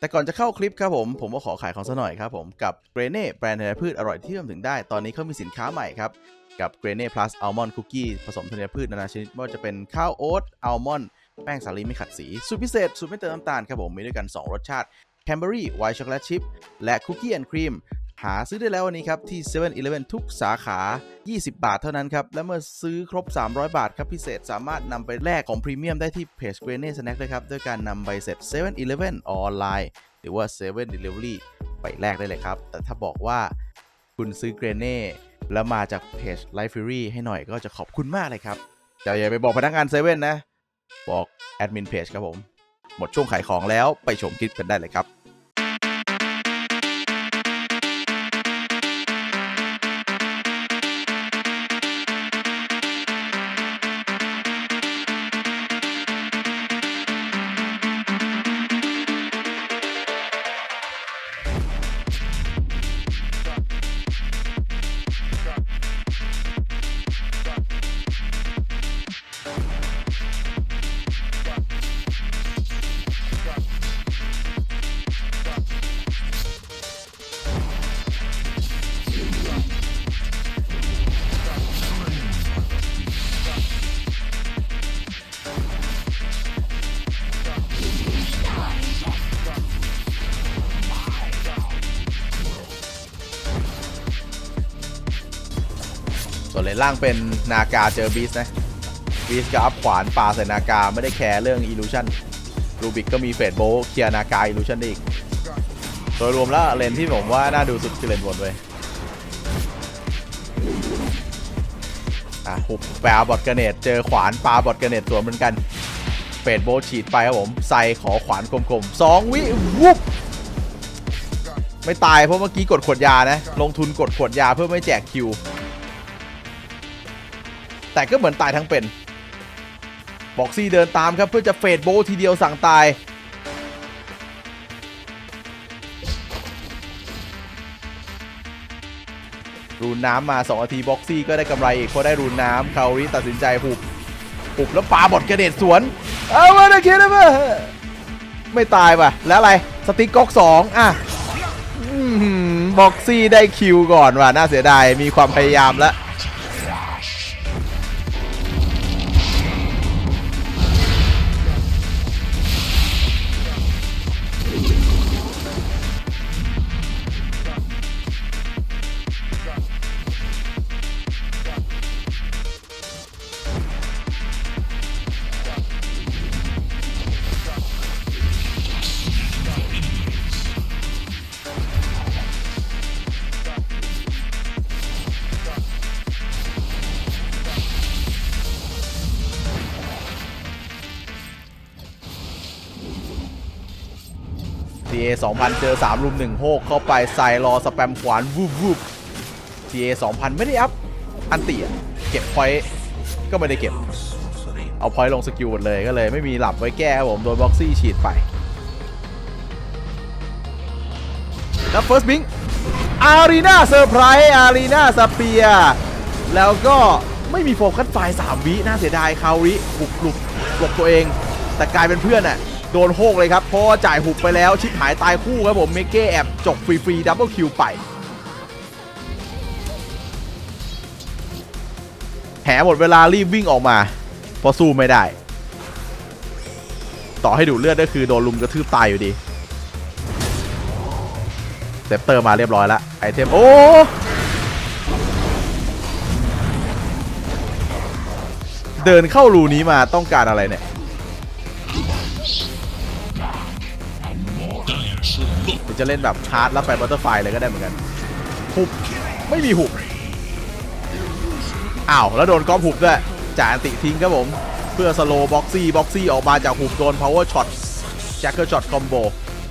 แต่ก่อนจะเข้าคลิปครับผม ผมก็ขอขายของซะหน่อยครับผมกับเกรเน่แบรนด์ธัญพืชอร่อยที่เริ่มถึงได้ ตอนนี้เขามีสินค้าใหม่ครับ กับเกรเน่ plus almond cookie ผสมธัญพืชนานาชนิดไม่ว่าจะเป็นข้าวโอ๊ตอัลมอนด์แป้งสาลีไม่ขัดสี สูตรพิเศษ สูตรไม่เติมน้ำตาลครับผมมีด้วยกัน 2 รสชาติแคนเบอรี่ไวท์ช็อกโกแลตชิพและคุกกี้แอนด์ครีม หาซื้อได้แล้ววันนี้ครับที่7 e เ e ่ e อทุกสาขา 20 บาทเท่านั้นครับ และเมื่อซื้อครบ 300 บาทครับพิเศษสามารถนำไปแลกของพรีเมียมได้ที่เพจ g r e n e Snack ด้วยครับ ด้วยการนำใบเสร็จ7 e เ e ่ e ออนไลน์ หรือว่า7 Delivery ไปแลกได้เลยครับ แต่ถ้าบอกว่าคุณซื้อเกรเน่แล้วมาจากเพจ Life Fury ให้หน่อยก็จะขอบคุณมากเลยครับแต่อย่าไปบอกพนักงานเซเว่นนะ บอกแอดมินเพจครับผม หมดช่วงขายของแล้วไปชมคลิปกันได้เลยครับ ส่วนเลนล่างเป็นนากาเจอบีสนะบีสก็อัพขวานปาใส่นากาไม่ได้แคร์เรื่องอิลูชันรูบิกก็มีเฟดโบเคลียร์นากาอิลูชันได้อีกโดยรวมแล้วเลนที่ผมว่าน่าดูสุดคือเลนบนเว้ยอะหุบแปลบอดกระเนตเจอขวานปลาบอดกระเนตสวนเหมือนกันเฟดโบฉีดไปครับผมใส่ขอขวานกลมๆสองวิวุบไม่ตายเพราะเมื่อกี้กดขวดยานะ ลงทุนกดขวดยาเพื่อไม่แจกคิว แต่ก็เหมือนตายทั้งเป็น บ็อกซี่เดินตามครับเพื่อจะเฟดโบว์ทีเดียวสั่งตายรูนน้ำมา2นาทีบ็อกซี่ก็ได้กำไรอีกเพราะได้รูนน้ำคาริตัดสินใจหุบหุบแล้วปาบอดกระเด็ดสวน เอามาได้คิดนะไม่ตายป่ะ แล้วอะไรสติ๊กก๊อกสองอะบ็อกซี่ได้คิวก่อนว่ะน่าเสียดายมีความพยายามแล้ว TA 2000 เจอ 3 รุม1โฮกเข้าไปใส่รอสแปมขวานวูบวูบ TA 2000 ไม่ได้อัพ อันติเก็บพอยต์ก็ไม่ได้เก็บ เอาพอยต์ลงสกิลหมดเลยก็เลยไม่มีหลับไว้แก้ครับผม โดนบ็อกซี่ฉีดไป แล้วเฟิร์สบิงอารีนาเซอร์ไพรส์อารีนาสเปียแล้วก็ไม่มีโฟกัสไฟล์3วิ น่าเสียดายคาริหุบหลุบหลบตัวเอง แต่กลายเป็นเพื่อนอะ โดนโฮกเลยครับเพราะจ่ายหุบไปแล้วชิปหายตายคู่ครับผมเมเก้แอบจบฟรีๆดับเบิลคิวไปแหหมดเวลารีบวิ่งออกมาเพราะสู้ไม่ได้ ต่อให้ดูเลือดก็คือโดนลุมกระทืบตายอยู่ดีเซปเตอร์มาเรียบร้อยแล้วไอเทมโอ้เดินเข้ารูนี้มาต้องการอะไรเนี่ย จะเล่นแบบชาร์จแล้วไปบัตเตอร์ไฟเลยก็ได้เหมือนกันหุบไม่มีหุบอ้าวแล้วโดนก๊อปหุบด้วยจ่ายอันติทิ้งครับผมเพื่อสโลบ็อกซี่บ็อกซี่ออกมาจากหุบโดน power shot แจ็คเกอร์ช็อตคอมโบ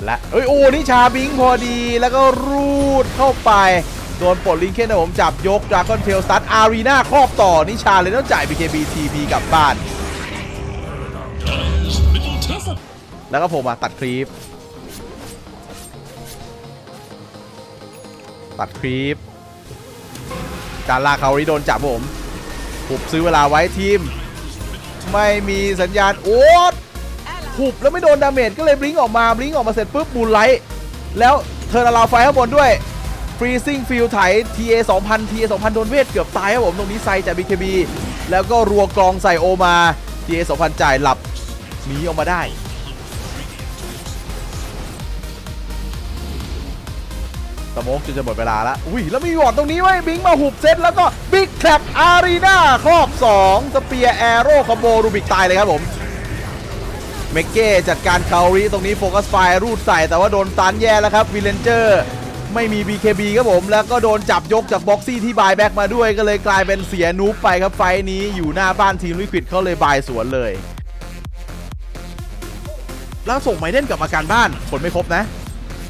และเอ้ยโอ้นี่ชาบิงพอดีแล้วก็รูดเข้าไปโดนปลดลิงเคนนะผมจับยกดราก้อนเทลสตัดอารีนาครอบต่อ นิชาเลยต้องจ่าย BKB TP กลับบ้าน แล้วก็ผมมาตัดคลิป ตัดคลิปการลากเขาที่โดนจับผมผมซื้อเวลาไว้ทีม ไม่มีสัญญาณโอ๊ตหุบแล้วไม่โดนดาเมจก็เลยบลิงออกมาบลิงออกมาเสร็จปุ๊บบูลไลท์แล้วเธอร์นาลาวไฟข้างบนด้วยฟรีซิ่งฟิลไถ TA 2000 TA 2000 โดนเวทเกือบตายครับผม ตรงนี้ไซจาก BKB แล้วก็รัวกรองใส่โอมา TA 2000 จ่ายหลับหนีออกมาได้ สโมกจนจะหมดเวลาแล้วอุ้ยแล้วมีวอร์ดตรงนี้ไว้บิงมาหุบเซตแล้วก็บิ๊กแคลปอารีนาครอบ 2 สเปียร์แอโร่คอมโบรูบิกตายเลยครับผมเมกเก้จัดการคาริตรงนี้โฟกัสไฟรูดใส่แต่ว่าโดนตันแย่แล้วครับวิเลนเจอร์ไม่มี BKB ครับผม แล้วก็โดนจับยกจากบ็อกซี่ที่บายแบ็กมาด้วยก็เลยกลายเป็นเสียนูบไปครับไฟนี้อยู่หน้าบ้านทีมลิควิดเขาเลยบายสวนเลย แล้วส่งไมเดนกลับมาการบ้านผลไม่ครบนะ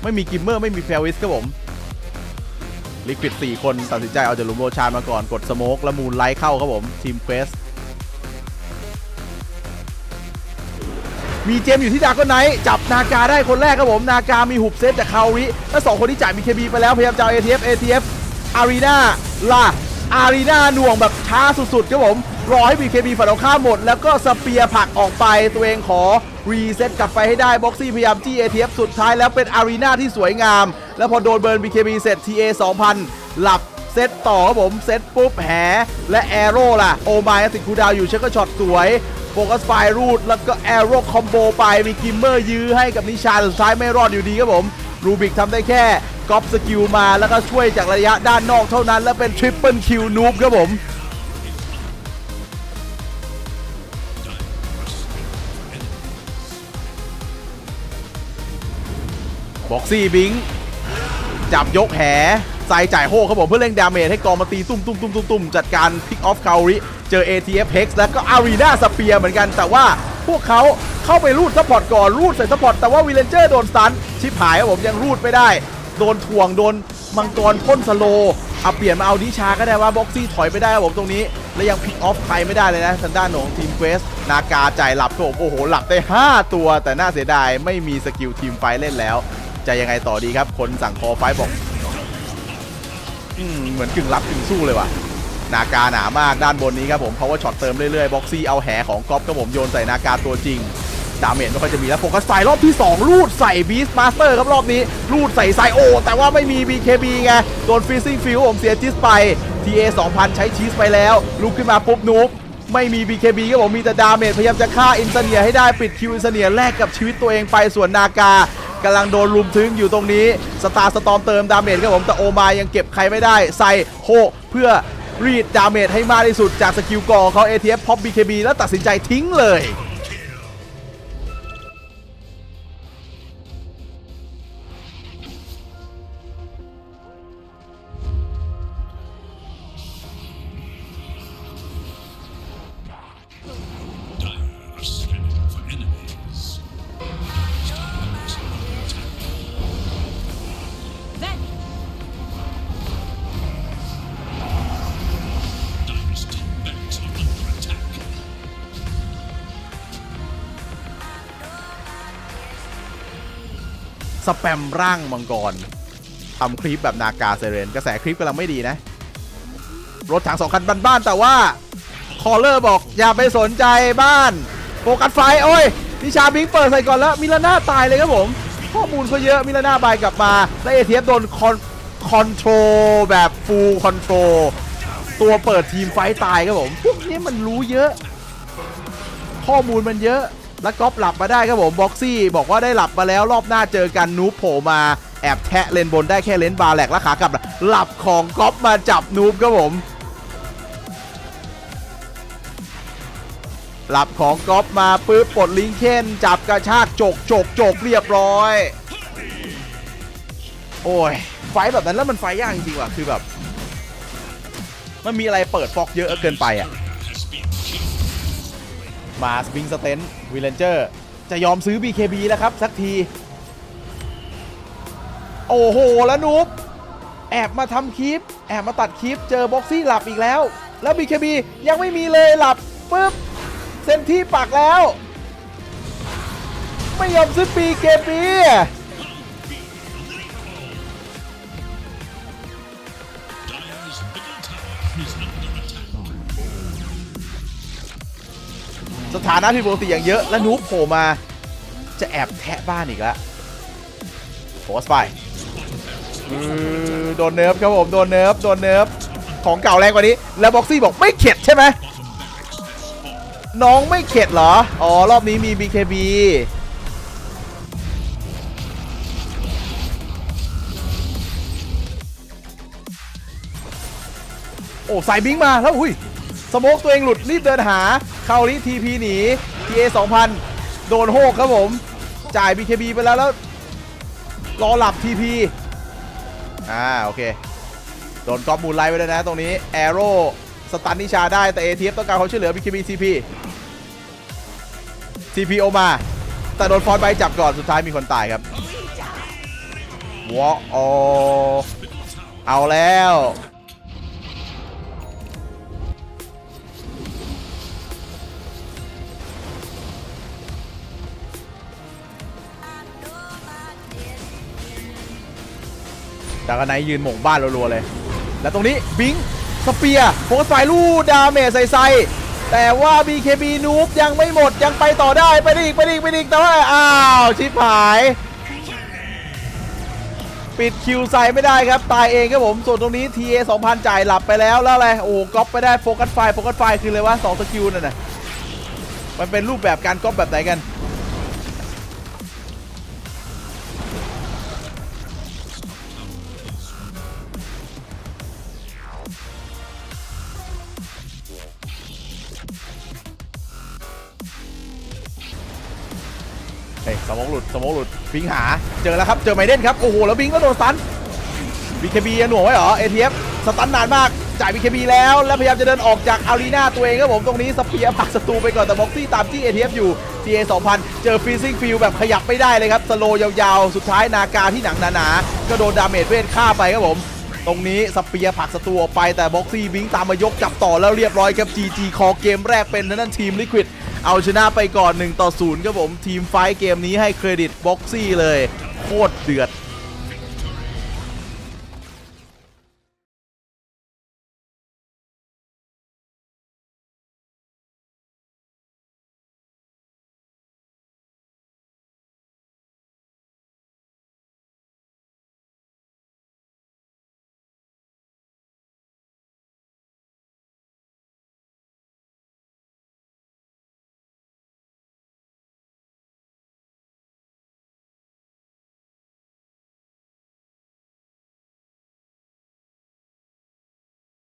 ไม่มีกิมเมอร์ไม่มีเฟลวิสครับผม ลิควิด4คนตัดสินใจเอาจากหลุมโรชานมาก่อนกดสโมกแล้วมูนไลท์เข้าครับผม ทีมเควสมีเจมอยู่ที่ดาร์กไนจับนากาได้คนแรกครับผม นากามีหุบเซตจากคาริและสองคนที่จ่ายมีเคบีไปแล้ว พยายามจะเอา ATF ATF อารีนาล่ะอารีนาหน่วงแบบช้าสุดๆครับผม รอให้ BKB ฝั่งตรงข้ามหมด แล้วก็สเปียร์ผักออกไปตัวเองขอ รีเซ็ตกลับไปให้ได้บ็อกซี่พยายามจี้ ATF สุดท้ายแล้วเป็นอารีนาที่สวยงาม แล้วพอโดนเบิร์น BKB เสร็จ TA 2000 หลับเซตต่อครับผม เซตปุ๊บแหและแอโร่ล่ะ โอมายติดคูดาวอยู่เช็คก็ช็อตสวยโฟกัสไฟรูด แล้วก็แอโร่คอมโบไปมีกิมเมอร์ยื้อให้กับนิชาแต่สุดท้ายไม่รอดอยู่ดีครับผมรูบิกทำได้แค่ก๊อปสกิลมาแล้วก็ช่วยจากระยะด้านนอกเท่านั้น แล้วเป็นทริปเปิลคิวนูบครับผมบ็อกซี่บิง จับยกแหใส่จ่ายโฮครับผมเพื่อเร่งดาเมจให้กองมาตีตุ้มตุ้มตุ้มตุ้มตุ้มจัดการพิกออฟคาริเจอ ATF Hex แล้วก็อารีนาสเปียเหมือนกัน แต่ว่าพวกเขาเข้าไปรูดซัพพอร์ตก่อน รูดใส่ซัพพอร์ตแต่ว่าวิลเลนเจอร์โดนสันชิปหายครับผมยังรูดไม่ได้ โดนถ่วงโดนมังกรพ่นสโลเอาเปลี่ยนมาเอาดิชาก็ได้ว่าบ็อกซี่ถอยไปได้ครับผมตรงนี้ และยังพิกออฟใครไม่ได้เลยนะทางด้านของทีมเควสนากาจ่ายหลับครับผมโอ้โหหลับได้ 5 ตัว แต่น่าเสียดายไม่มีสกิลทีมไฟเล่นแล้ว จะยังไงต่อดีครับ คนสั่งคอไฟบอกอืมเหมือนกึ่งรับกึ่งสู้เลยว่ะ นาการหนามากด้านบนนี้ครับผมเพราะว่าช็อตเติมเรื่อยๆบ็อกซี่เอาแหของก๊อฟครับผมโยนใส่นาการตัวจริงดาเมจไม่ค่อยจะมีแล้วโฟกัสไฟรอบที่2รูดใส่บีสมาสเตอร์ครับรอบนี้รูดใส่ไซโอ แต่ว่าไม่มี BKB ไง โดนฟรีซิ่งฟิวผมเสียจิสไป TA 2000 ใช้ชีสไปแล้ว ลุกขึ้นมาปุ๊บนูบไม่มี BKB ครับผมมีแต่ดาเมจพยายามจะฆ่าอินเตเนียให้ได้ปิดคิวอินเตเนียแลกกับชีวิตตัวเองไปส่วนนากา กำลังโดนลุมถึงอยู่ตรงนี้สตาร์สตอมเติมดาเมจครับผมแต่โอมายังเก็บใครไม่ได้ใส่โฮเพื่อรีดดาเมจให้มากที่สุดจากสกิลกอของเขา ATF Pop BKB แล้วตัดสินใจทิ้งเลย แปมร่างมังกรทำคลิปแบบนากาเซเรน กระแสคลิปกำลังไม่ดีนะ รถถังสองคันบ้านๆแต่ว่า คอเลอร์บอกอย่าไปสนใจบ้าน โฟกัสไฟ โอ้ยนิชาบิงเปิดใส่ก่อนแล้ว มิลาน่าตายเลยครับผม ข้อมูลเขาเยอะ มิลาน่าบายกลับมา และเอทีเอฟโดนคอนคอนโทรแบบฟูลคอนโทรตัวเปิดทีมไฟตายครับผม พวกนี้มันรู้เยอะ ข้อมูลมันเยอะ แล้วก๊อปหลับมาได้ครับผมบ็อกซี่บอกว่าได้หลับมาแล้วรอบหน้าเจอกันนูโผล่มาแอบแทะเลนบนได้แค่เลนบาร์แหลกแล้วขากลับ หลับของก๊อปมาจับนูบครับผม หลับของก๊อปมาปุ๊บปลดลิงเคนจับกระชากจกจกจกเรียบร้อย โอ้ย ไฟแบบนั้นแล้วมันไฟยากจริงๆว่ะคือแบบ มันมีอะไรเปิดฟอกเยอะเกินไปอะ มาสวิงสเตนวิลเลนเจอร์จะยอมซื้อ BKB แล้วครับ สักที โอ้โห แล้วนุ๊บแอบมาทำคลิป แอบมาตัดคลิป เจอบ็อกซี่หลับอีกแล้ว แล้ว BKB ยังไม่มีเลยหลับปุ๊บเซนที่ปักแล้ว ไม่ยอมซื้อ BKB Dire's สถานะที่ปกติอย่างเยอะและนูบโผล่มาจะแอบแทะบ้านอีกแล้วโฟสไปโดนเนิร์ฟครับผมโดนเนิร์ฟโดนเนิร์ฟของเก่าแรงกว่านี้ แล้วบ็อกซี่บอกไม่เข็ดใช่ไหมน้องไม่เข็ดเหรอ อ๋อ รอบนี้มี BKB โอ้สายบิงมาแล้วอุ้ยสโมกตัวเองหลุดรีบเดินหา เข้าลิทีพีหนี TA 2000 โดนโฮกครับผม จ่าย BKB ไปแล้วแล้ว รอหลับ TP อ่า โอเค โดนกอล์ฟมูลไลท์ไว้ด้วยนะตรงนี้แอโร่สตันนิชาได้แต่ ATF ต้องการความช่วยเหลือ BKB CP CP โอมา แต่โดนฟอนต์ใบจับก่อนสุดท้ายมีคนตายครับวอโอเอาแล้ว ดากาไนยืนหม่งบ้านรัวๆเลย แล้วตรงนี้บิงสเปียร์โฟกสายลูดาเมจใส่ใส่แต่ว่า BKB นูบยังไม่หมดยังไปต่อได้ไปด้อีกไปด้อีกไปด้อีกแต่ว่าอ้าวชิบหาย ปิดคิวใส่ไม่ได้ครับ ตายเองครับผมส่วนตรงนี้ TA 2000 จ่ายหลับไปแล้วแล้วอะไรโอ้ก๊อปไปได้โฟกัสไฟโฟกัสไฟคือเลยว่า2สกิลนั่นน่ะมันเป็นรูปแบบการก๊อปแบบไหนกัน ฮ้ยสมองหลุดสมองหลุดบิงหาเจอแล้วครับเจอไมเดนครับโอ้โหแล้วบิงก็โดนสตัน BKB ยังหน่วงไว้เหรอ ATF สตันนานมากจ่าย BKB แล้วแล้วพยายามจะเดินออกจากอารีนาตัวเองครับผมตรงนี้สเปียร์ผักศัตรูไปก่อนแต่บ็อกซี่ตามที่ ATF อยู่ TA 2000เจอฟรีซิ่งฟิลแบบขยับไม่ได้เลยครับสโลยาวๆ สุดท้ายนาการที่หนังหนาๆก็โดนดาเมจเวทฆ่าไปครับผมตรงนี้สเปียร์ผักศัตรูออกไปแต่บ็อกซี่บิงตามมายกจับต่อแล้วเรียบร้อยครับ GG คอเกมแรกเป็นทางด้านทีมลิควิด เอาชนะไปก่อน 1 ต่อ 0 ครับผม ทีมไฟท์เกมนี้ให้เครดิตบ็อกซี่เลย โคตรเดือด